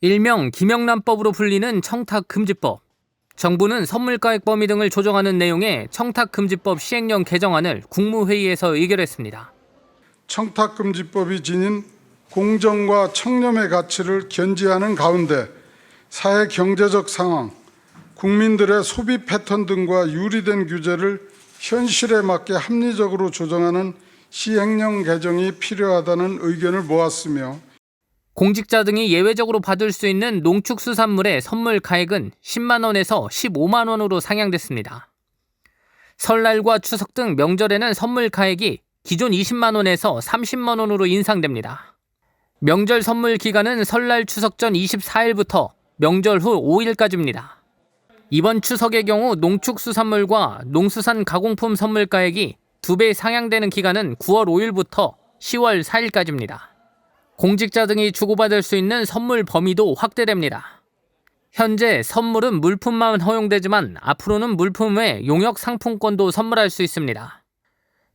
일명 김영란법으로 불리는 청탁금지법. 정부는 선물가액 범위 등을 조정하는 내용의 청탁금지법 시행령 개정안을 국무회의에서 의결했습니다. 청탁금지법이 지닌 공정과 청렴의 가치를 견지하는 가운데 사회 경제적 상황, 국민들의 소비 패턴 등과 유리된 규제를 현실에 맞게 합리적으로 조정하는 시행령 개정이 필요하다는 의견을 모았으며 공직자 등이 예외적으로 받을 수 있는 농축수산물의 선물 가액은 10만 원에서 15만 원으로 상향됐습니다. 설날과 추석 등 명절에는 선물 가액이 기존 20만 원에서 30만 원으로 인상됩니다. 명절 선물 기간은 설날 추석 전 24일부터 명절 후 5일까지입니다. 이번 추석의 경우 농축수산물과 농수산 가공품 선물 가액이 두 배 상향되는 기간은 9월 5일부터 10월 4일까지입니다. 공직자 등이 주고받을 수 있는 선물 범위도 확대됩니다. 현재 선물은 물품만 허용되지만 앞으로는 물품 외 용역 상품권도 선물할 수 있습니다.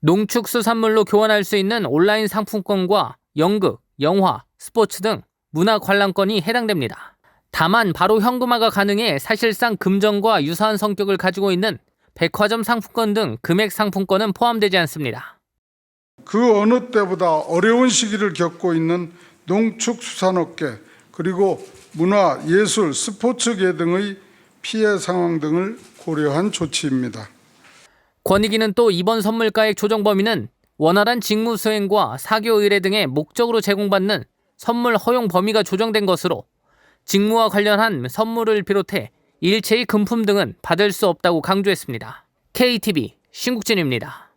농축수산물로 교환할 수 있는 온라인 상품권과 연극, 영화, 스포츠 등 문화 관람권이 해당됩니다. 다만 바로 현금화가 가능해 사실상 금전과 유사한 성격을 가지고 있는 백화점 상품권 등 금액 상품권은 포함되지 않습니다. 그 어느 때보다 어려운 시기를 겪고 있는 농축수산업계 그리고 문화, 예술, 스포츠계 등의 피해 상황 등을 고려한 조치입니다. 권익위는 또 이번 선물가액 조정 범위는 원활한 직무 수행과 사교 의뢰 등의 목적으로 제공받는 선물 허용 범위가 조정된 것으로 직무와 관련한 선물을 비롯해 일체의 금품 등은 받을 수 없다고 강조했습니다. KTV 신국진입니다.